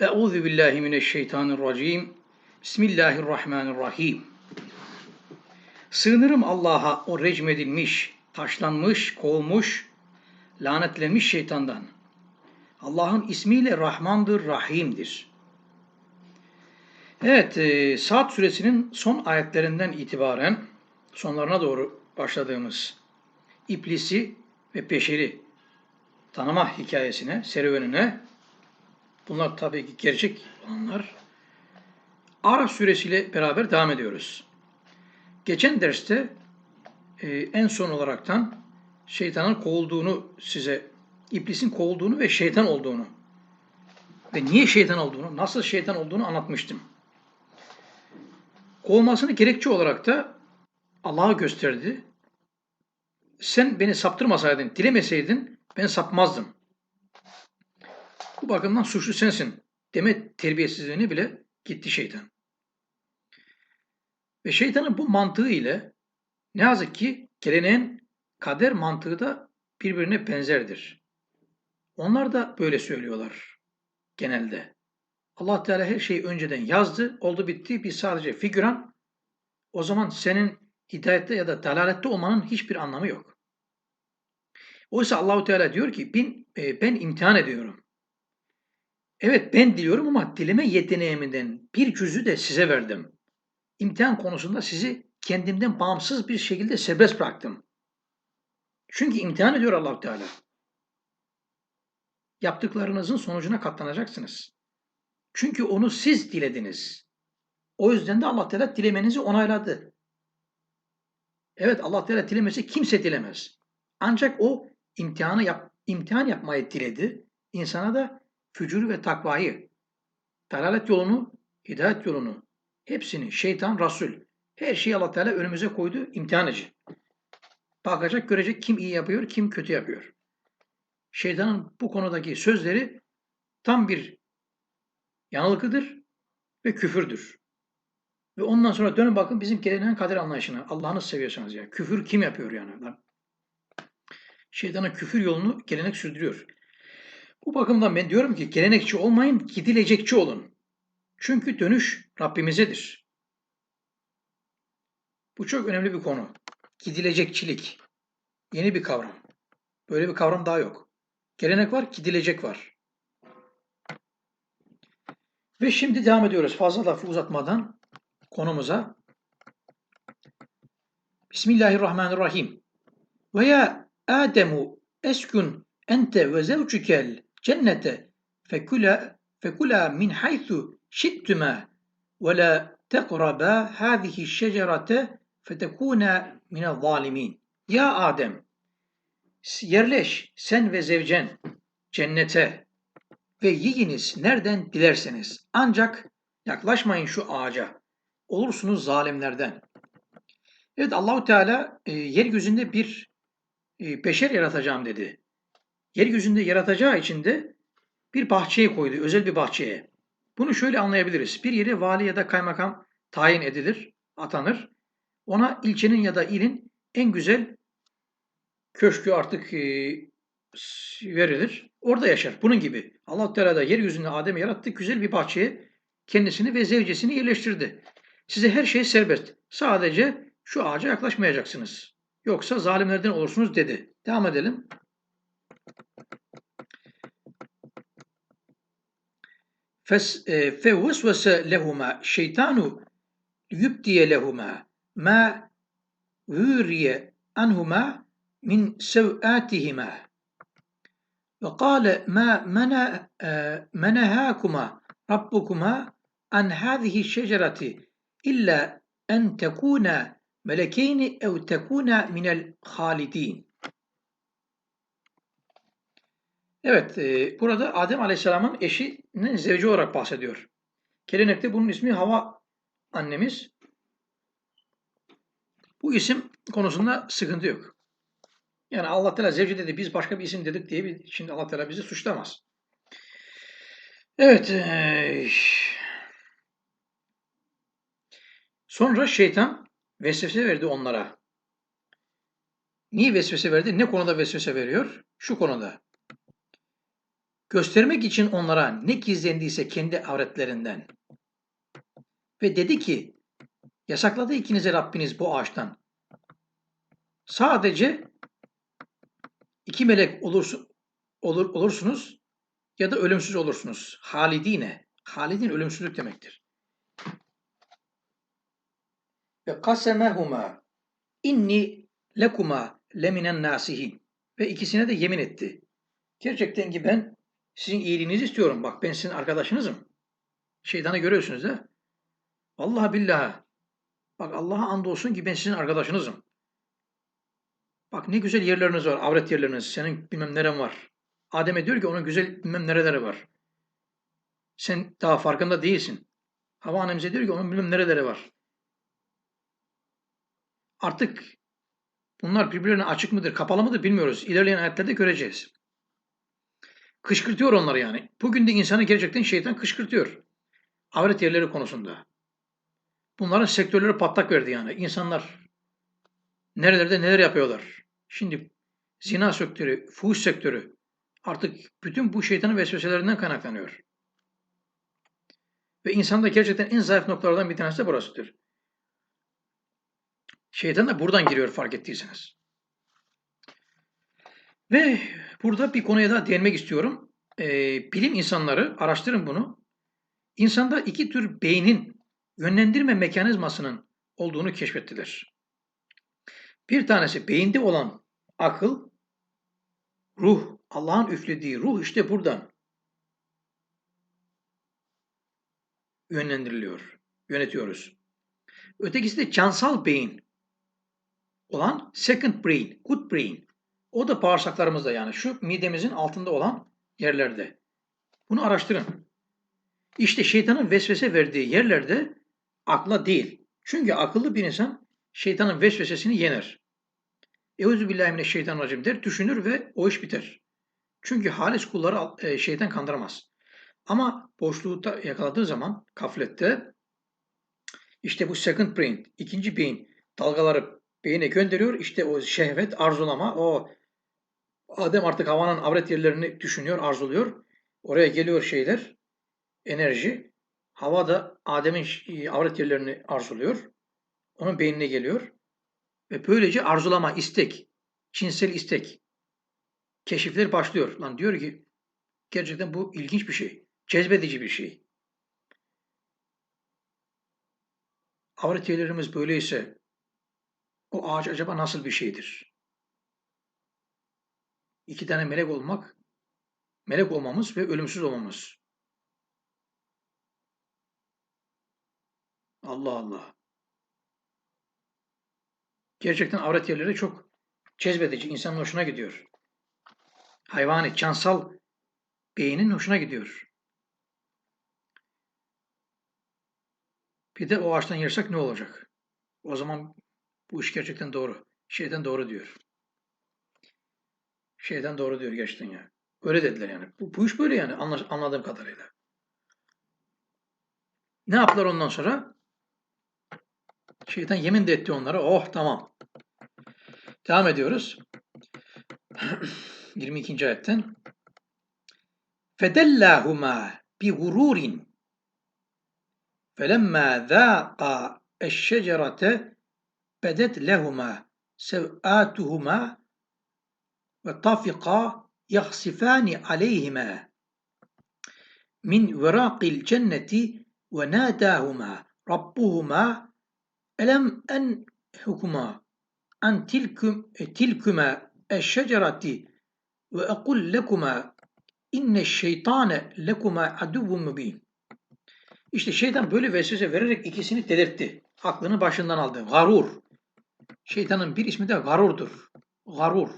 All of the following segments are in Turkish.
Euzu billahi mineşşeytanirracim. Bismillahirrahmanirrahim. Sığınırım Allah'a o recmedilmiş, taşlanmış, kovulmuş, lanetlenmiş şeytandan. Allah'ın ismiyle Rahmandır, Rahim'dir. Evet, e, Saat suresinin son ayetlerinden itibaren sonlarına doğru başladığımız iblisi ve peşeri tanıma hikayesine, serüvenine bunlar tabii ki gerçek olanlar Araf suresiyle beraber devam ediyoruz. Geçen derste e, en son olaraktan şeytanın kovulduğunu size, iblisin kovulduğunu ve şeytan olduğunu ve niye şeytan olduğunu, nasıl şeytan olduğunu anlatmıştım. Kovulmasını gerekçe olarak da Allah'a gösterdi. Sen beni saptırmasaydın, dilemeseydin ben sapmazdım. Bu bakımdan suçlu sensin deme terbiyesizliğini bile gitti şeytan. Ve şeytanın bu mantığı ile ne yazık ki geleneğin kader mantığı da birbirine benzerdir. Onlar da böyle söylüyorlar genelde. Allah Teala her şeyi önceden yazdı, oldu bitti, biz sadece figüran. O zaman senin hidayette ya da dalalette olmanın hiçbir anlamı yok. Oysa Allahu Teala diyor ki ben, e, ben imtihan ediyorum. Evet ben diliyorum ama dileme yeteneğimden bir cüzü de size verdim. İmtihan konusunda sizi kendimden bağımsız bir şekilde serbest bıraktım. Çünkü imtihan ediyor allah Teala. Yaptıklarınızın sonucuna katlanacaksınız. Çünkü onu siz dilediniz. O yüzden de Allah Teala dilemenizi onayladı. Evet Allah Teala dilemesi kimse dilemez. Ancak o imtihanı yap, imtihan yapmayı diledi. İnsana da fücur ve takvayı, dalalet yolunu, hidayet yolunu, hepsini şeytan, Rasul, her şeyi Allah Teala önümüze koydu imtihan. Bakacak, görecek kim iyi yapıyor, kim kötü yapıyor. Şeytanın bu konudaki sözleri tam bir yanılgıdır ve küfürdür. Ve ondan sonra dönün bakın bizim geleneğin kader anlayışına. Allah'ını seviyorsanız ya. Küfür kim yapıyor yani? Şeytanın küfür yolunu gelenek sürdürüyor. Bu bakımdan ben diyorum ki gelenekçi olmayın, gidilecekçi olun. Çünkü dönüş Rabbimizedir. Bu çok önemli bir konu. Gidilecekçilik. Yeni bir kavram. Böyle bir kavram daha yok. Gelenek var, gidilecek var. Ve şimdi devam ediyoruz fazla lafı uzatmadan konumuza. Bismillahirrahmanirrahim. Ve ya Ademu eskün ente ve zevcukel cennete fekula fekula min haythu şittuma ve la teqraba hâzihi şecerete fetekûne minel zalimin. Ya Adem, yerleş sen ve zevcen cennete ve yiyiniz nereden dilerseniz. Ancak yaklaşmayın şu ağaca. Olursunuz zalimlerden. Evet Allahu Teala e, yeryüzünde bir e, beşer yaratacağım dedi yeryüzünde yaratacağı için de bir bahçeye koydu, özel bir bahçeye. Bunu şöyle anlayabiliriz. Bir yere vali ya da kaymakam tayin edilir, atanır. Ona ilçenin ya da ilin en güzel köşkü artık e, verilir. Orada yaşar. Bunun gibi. Allah Teala da yeryüzünde Adem'i yarattı. Güzel bir bahçeye kendisini ve zevcesini yerleştirdi. Size her şey serbest. Sadece şu ağaca yaklaşmayacaksınız. Yoksa zalimlerden olursunuz dedi. Devam edelim. فوسوس لهما. الشيطان ليبدي لهما ما وري عنهما من سوآتهما وقال ما منع منهاكما ربكما عن هذه الشجرة إلا أن تكونا ملكين أو تكونا من الخالدين. Evet, e, burada Adem Aleyhisselam'ın eşinin zevci olarak bahsediyor. Gelenekte bunun ismi Hava annemiz. Bu isim konusunda sıkıntı yok. Yani Allah Teala zevci dedi, biz başka bir isim dedik diye bir, şimdi Allah Teala bizi suçlamaz. Evet. E, sonra şeytan vesvese verdi onlara. Niye vesvese verdi? Ne konuda vesvese veriyor? Şu konuda. Göstermek için onlara ne gizlendiyse kendi avretlerinden. Ve dedi ki, yasakladı ikinize Rabbiniz bu ağaçtan. Sadece iki melek olursun, olur, olursunuz ya da ölümsüz olursunuz. Halidine. Halidin ölümsüzlük demektir. Ve kasemehuma inni lekuma leminen nasihin. Ve ikisine de yemin etti. Gerçekten ki ben sizin iyiliğinizi istiyorum. Bak ben sizin arkadaşınızım. Şeytanı görüyorsunuz da. Vallahi billahi. Bak Allah'a andolsun ki ben sizin arkadaşınızım. Bak ne güzel yerleriniz var. Avret yerleriniz. Senin bilmem neren var. Adem'e diyor ki onun güzel bilmem nereleri var. Sen daha farkında değilsin. Hava annemize diyor ki onun bilmem nereleri var. Artık bunlar birbirlerine açık mıdır, kapalı mıdır bilmiyoruz. İlerleyen ayetlerde göreceğiz. Kışkırtıyor onları yani. Bugün de insanı gerçekten şeytan kışkırtıyor. Avret yerleri konusunda. Bunların sektörleri patlak verdi yani. İnsanlar nerelerde neler yapıyorlar. Şimdi zina sektörü, fuhuş sektörü artık bütün bu şeytanın vesveselerinden kaynaklanıyor. Ve insanda gerçekten en zayıf noktalardan bir tanesi de burasıdır. Şeytan da buradan giriyor fark ettiyseniz. Ve burada bir konuya daha değinmek istiyorum. Ee, bilim insanları, araştırın bunu. İnsanda iki tür beynin yönlendirme mekanizmasının olduğunu keşfettiler. Bir tanesi beyinde olan akıl, ruh, Allah'ın üflediği ruh işte buradan yönlendiriliyor, yönetiyoruz. Ötekisi de cansal beyin olan second brain, good brain. O da bağırsaklarımızda yani şu midemizin altında olan yerlerde. Bunu araştırın. İşte şeytanın vesvese verdiği yerlerde akla değil. Çünkü akıllı bir insan şeytanın vesvesesini yener. Euzubillahimineşşeytanirracim der, düşünür ve o iş biter. Çünkü halis kulları e, şeytan kandıramaz. Ama boşluğu yakaladığı zaman kaflette işte bu second brain, ikinci beyin dalgaları beyine gönderiyor. İşte o şehvet, arzulama, o Adem artık havanın avret yerlerini düşünüyor, arzuluyor. Oraya geliyor şeyler, enerji. Hava da Adem'in e, avret yerlerini arzuluyor. Onun beynine geliyor. Ve böylece arzulama, istek, cinsel istek, keşifler başlıyor. Lan diyor ki gerçekten bu ilginç bir şey, cezbedici bir şey. Avret yerlerimiz böyleyse o ağaç acaba nasıl bir şeydir? İki tane melek olmak, melek olmamız ve ölümsüz olmamız. Allah Allah. Gerçekten avret yerleri çok cezbedici, insanın hoşuna gidiyor. Hayvani, cansal beynin hoşuna gidiyor. Bir de o ağaçtan yersek ne olacak? O zaman bu iş gerçekten doğru. Şeyden doğru diyor. Şeyden doğru diyor gerçekten ya. Öyle dediler yani. Bu, bu iş böyle yani anladığım kadarıyla. Ne yaptılar ondan sonra? Şeytan yemin de etti onlara. Oh tamam. Devam ediyoruz. 22. ayetten. Fedellahuma bi gururin felemma zâqa eşşecerete bedet lehuma sev'atuhuma ve tafika yahsifani aleyhima min veraqil cenneti ve nâdâhuma rabbuhuma Elem en hukuma an tilküm e, tilküme eşşecerati ve ekul lekuma inne şeytane lekuma aduvun mübin. İşte şeytan böyle vesvese vererek ikisini delirtti. Aklını başından aldı. Garur. Şeytanın bir ismi de garurdur. Garur.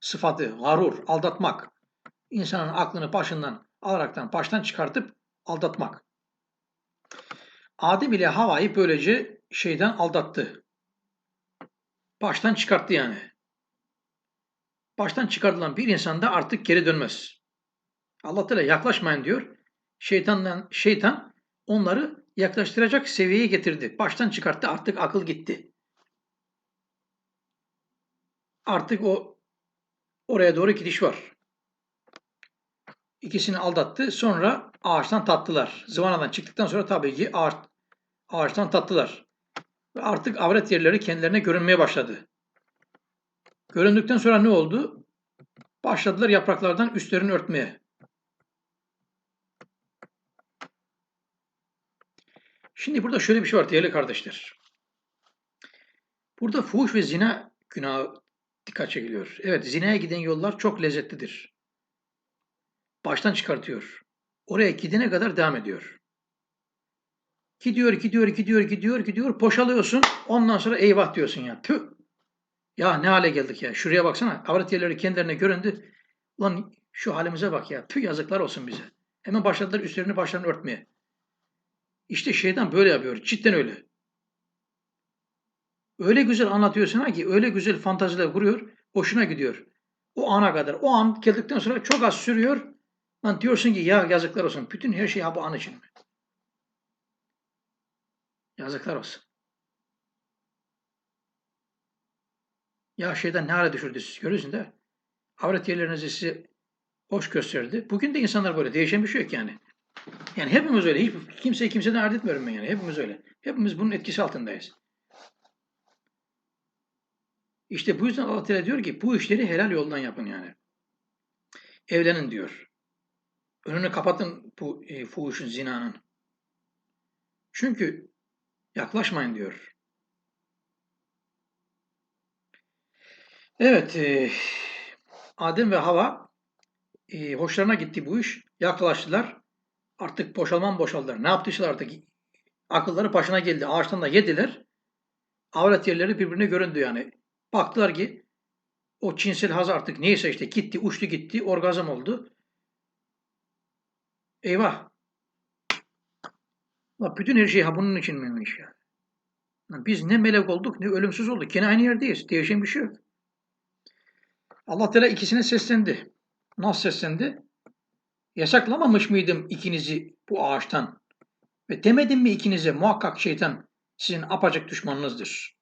Sıfatı, garur, aldatmak. İnsanın aklını başından alaraktan baştan çıkartıp aldatmak. Adem ile Hava'yı böylece şeyden aldattı. Baştan çıkarttı yani. Baştan çıkartılan bir insan da artık geri dönmez. Allah Teala yaklaşmayın diyor. Şeytandan şeytan onları yaklaştıracak seviyeye getirdi. Baştan çıkarttı. Artık akıl gitti. Artık o oraya doğru gidiş var. İkisini aldattı. Sonra ağaçtan tattılar. Zıvanadan çıktıktan sonra tabii ki ağaç, ağaçtan tattılar. Ve artık avret yerleri kendilerine görünmeye başladı. Göründükten sonra ne oldu? Başladılar yapraklardan üstlerini örtmeye. Şimdi burada şöyle bir şey var değerli kardeşler. Burada fuhuş ve zina günahı dikkat çekiliyor. Evet zinaya giden yollar çok lezzetlidir. Baştan çıkartıyor. Oraya gidene kadar devam ediyor. Gidiyor, gidiyor, gidiyor, gidiyor, gidiyor. Poşalıyorsun. Ondan sonra eyvah diyorsun ya. Tüh. Ya ne hale geldik ya. Şuraya baksana. Avret yerleri kendilerine göründü. Ulan şu halimize bak ya. Tüh yazıklar olsun bize. Hemen başladılar üstlerini başlarını örtmeye. İşte şeytan böyle yapıyor. Cidden öyle. Öyle güzel anlatıyor sana ki, öyle güzel fantaziler kuruyor, hoşuna gidiyor. O ana kadar. O an geldikten sonra çok az sürüyor. Lan diyorsun ki ya yazıklar olsun. Bütün her şey bu an için mi? Yazıklar olsun. Ya şeyden ne hale düşürdü siz görüyorsun da. Avret yerlerinizi size hoş gösterdi. Bugün de insanlar böyle. Değişen bir şey yok yani. Yani hepimiz öyle. Hiç kimseyi kimseden ayırt etmiyorum ben yani. Hepimiz öyle. Hepimiz bunun etkisi altındayız. İşte bu yüzden Allah Teala diyor ki bu işleri helal yoldan yapın yani. Evlenin diyor. Önünü kapatın bu e, fuhuşun, zinanın. Çünkü yaklaşmayın diyor. Evet, e, Adem ve Hava e, hoşlarına gitti bu iş. Yaklaştılar. Artık boşalman boşaldılar. Ne yaptılar artık? Akılları başına geldi. Ağaçtan da yediler. Avret yerleri birbirine göründü yani. Baktılar ki o cinsel haz artık neyse işte gitti, uçtu gitti, orgazm oldu. Eyvah. La bütün her şey ha bunun için miymiş ya? Biz ne melek olduk ne ölümsüz olduk. Yine aynı yerdeyiz. Değişen bir şey yok. Allah Teala ikisine seslendi. Nasıl seslendi? Yasaklamamış mıydım ikinizi bu ağaçtan? Ve demedim mi ikinize muhakkak şeytan sizin apacık düşmanınızdır.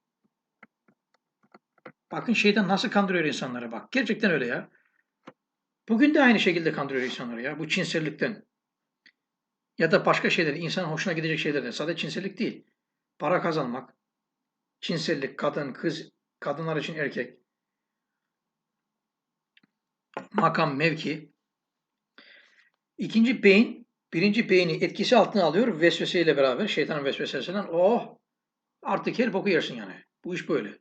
Bakın şeytan nasıl kandırıyor insanları bak. Gerçekten öyle ya. Bugün de aynı şekilde kandırıyor insanları ya. Bu cinsellikten. Ya da başka şeyler, insanın hoşuna gidecek şeylerden. Sadece cinsellik değil. Para kazanmak, cinsellik, kadın, kız, kadınlar için erkek, makam, mevki, İkinci beyin, birinci beyni etkisi altına alıyor vesveseyle beraber, şeytanın vesvesesinden. Oh! Artık her boku yersin yani. Bu iş böyle.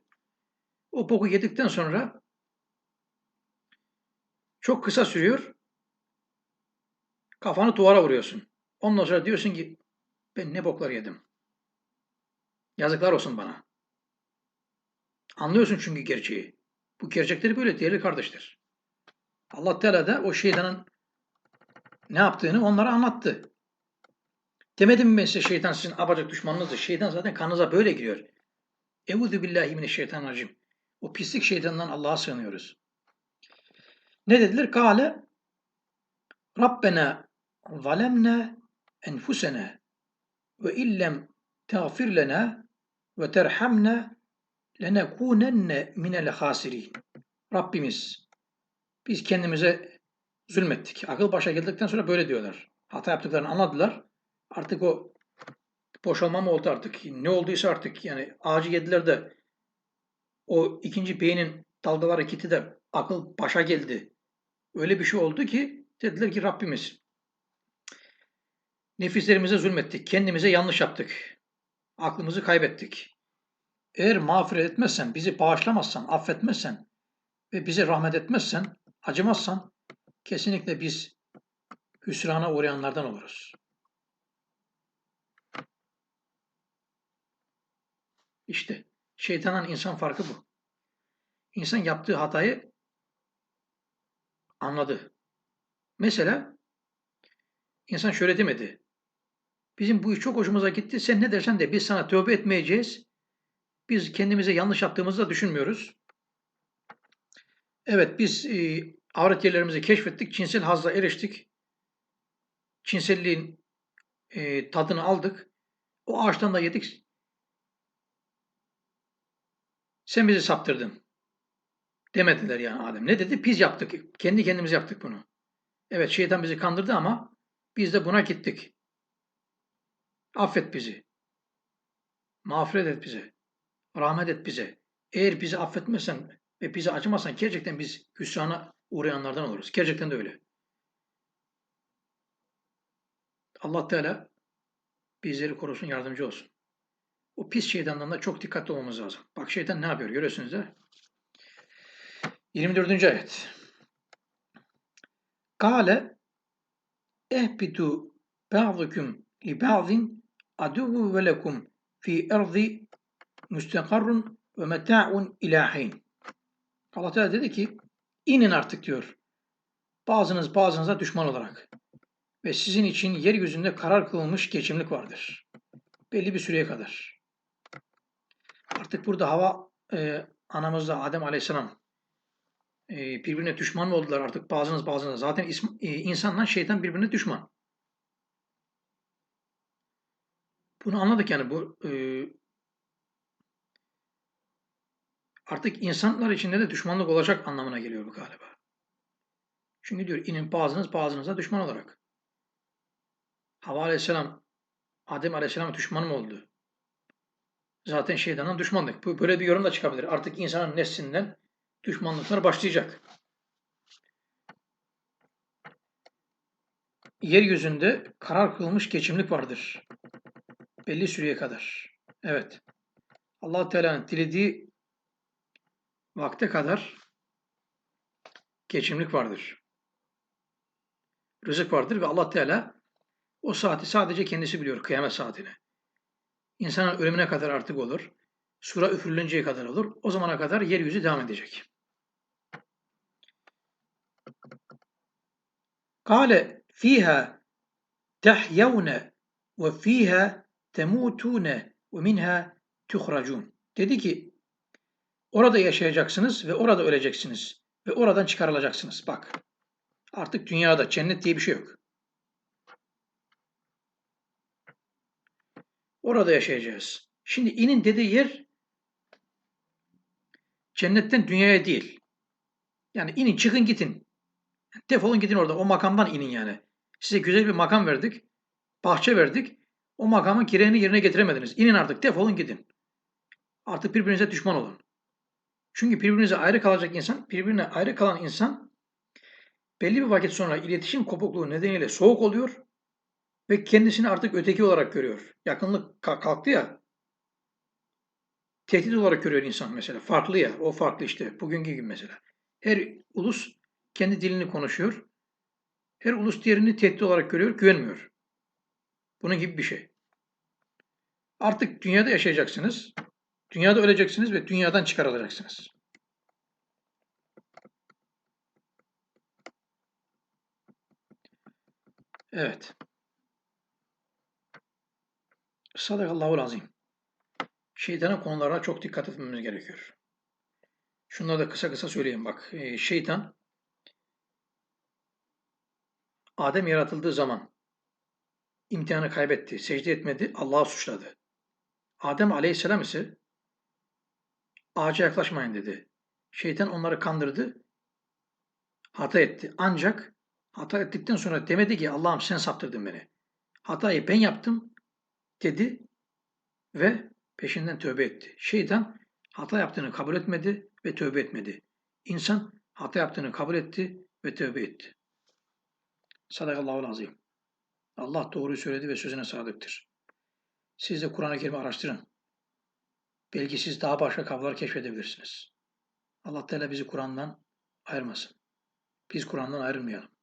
O boku yedikten sonra çok kısa sürüyor. Kafanı duvara vuruyorsun. Ondan sonra diyorsun ki ben ne boklar yedim. Yazıklar olsun bana. Anlıyorsun çünkü gerçeği. Bu gerçekleri böyle değerli kardeşler. Allah Teala da o şeytanın ne yaptığını onlara anlattı. Demedim mi ben size şeytan sizin abacak düşmanınızdır. Şeytan zaten kanınıza böyle giriyor. Eûzü billahi mineşşeytanirracim. O pislik şeytandan Allah'a sığınıyoruz. Ne dediler? Kale Rabbena zalemna enfusena ve illem tağfir lena ve terhamna lenekunenne minel hasirin. Rabbimiz biz kendimize zulmettik. Akıl başa geldikten sonra böyle diyorlar. Hata yaptıklarını anladılar. Artık o boşalma mı oldu artık? Ne olduysa artık yani ağacı yediler de o ikinci beynin dalgaları gitti de akıl başa geldi. Öyle bir şey oldu ki dediler ki Rabbimiz nefislerimize zulmettik. Kendimize yanlış yaptık. Aklımızı kaybettik. Eğer mağfiret etmezsen, bizi bağışlamazsan, affetmezsen ve bize rahmet etmezsen, acımazsan kesinlikle biz hüsrana uğrayanlardan oluruz. İşte şeytanın insan farkı bu. İnsan yaptığı hatayı anladı. Mesela insan şöyle demedi. Bizim bu iş çok hoşumuza gitti. Sen ne dersen de biz sana tövbe etmeyeceğiz. Biz kendimize yanlış yaptığımızı da düşünmüyoruz. Evet biz e, avret yerlerimizi keşfettik, cinsel hazla eriştik. Cinselliğin e, tadını aldık. O ağaçtan da yedik. Sen bizi saptırdın. Demediler yani Adem. Ne dedi? Biz yaptık. Kendi kendimiz yaptık bunu. Evet şeytan bizi kandırdı ama biz de buna gittik. Affet bizi. Mağfiret et bize. Rahmet et bize. Eğer bizi affetmezsen ve bizi acımazsan gerçekten biz hüsrana uğrayanlardan oluruz. Gerçekten de öyle. Allah Teala bizleri korusun, yardımcı olsun. O pis şeytandan da çok dikkatli olmamız lazım. Bak şeytan ne yapıyor görüyorsunuz da. 24. ayet. Kale ehbitu ba'dukum li ba'din aduvu ve lekum fi erzi müstekarrun ve meta'un ilahin. Allah Teala dedi ki inin artık diyor. Bazınız bazınıza düşman olarak ve sizin için yeryüzünde karar kılınmış geçimlik vardır. Belli bir süreye kadar. Artık burada hava e, anamızla Adem Aleyhisselam e, birbirine düşman mı oldular artık bazınız bazınız. Zaten ism, e, insanla şeytan birbirine düşman. Bunu anladık yani bu e, artık insanlar içinde de düşmanlık olacak anlamına geliyor bu galiba. Çünkü diyor inin bazınız bazınıza düşman olarak. Hava aleyhisselam Adem aleyhisselam düşman mı oldu? Zaten şeytanın düşmanlık. Böyle bir yorum da çıkabilir. Artık insanın neslinden düşmanlıklar başlayacak. Yeryüzünde karar kılmış geçimlik vardır. Belli süreye kadar. Evet. allah Teala'nın dilediği vakte kadar geçimlik vardır. Rızık vardır ve allah Teala o saati sadece kendisi biliyor, kıyamet saatini. İnsanın ölümüne kadar artık olur. Sura üfürülünceye kadar olur. O zamana kadar yeryüzü devam edecek. Kale fiha tehyevne ve fiha temutune ve minha tuhracun. Dedi ki orada yaşayacaksınız ve orada öleceksiniz ve oradan çıkarılacaksınız. Bak artık dünyada cennet diye bir şey yok. Orada yaşayacağız. Şimdi inin dediği yer cennetten dünyaya değil. Yani inin çıkın gidin. Defolun gidin orada. O makamdan inin yani. Size güzel bir makam verdik. Bahçe verdik. O makamın gereğini yerine getiremediniz. İnin artık defolun gidin. Artık birbirinize düşman olun. Çünkü birbirinize ayrı kalacak insan, birbirine ayrı kalan insan belli bir vakit sonra iletişim kopukluğu nedeniyle soğuk oluyor ve kendisini artık öteki olarak görüyor. Yakınlık kalktı ya. Tehdit olarak görüyor insan mesela. Farklı ya. O farklı işte. Bugünkü gibi mesela. Her ulus kendi dilini konuşuyor. Her ulus diğerini tehdit olarak görüyor, güvenmiyor. Bunun gibi bir şey. Artık dünyada yaşayacaksınız. Dünyada öleceksiniz ve dünyadan çıkarılacaksınız. Evet. Sadakallahu azim. Şeytanın konularına çok dikkat etmemiz gerekiyor. Şunları da kısa kısa söyleyeyim bak. Ee, şeytan Adem yaratıldığı zaman imtihanı kaybetti, secde etmedi, Allah'ı suçladı. Adem aleyhisselam ise ağaca yaklaşmayın dedi. Şeytan onları kandırdı, hata etti. Ancak hata ettikten sonra demedi ki Allah'ım sen saptırdın beni. Hatayı ben yaptım dedi ve peşinden tövbe etti. Şeytan hata yaptığını kabul etmedi ve tövbe etmedi. İnsan hata yaptığını kabul etti ve tövbe etti. Sadakallahu azim. Allah doğruyu söyledi ve sözüne sadıktır. Siz de Kur'an-ı Kerim'i araştırın. Belki siz daha başka kapılar keşfedebilirsiniz. Allah Teala bizi Kur'an'dan ayırmasın. Biz Kur'an'dan ayrılmayalım.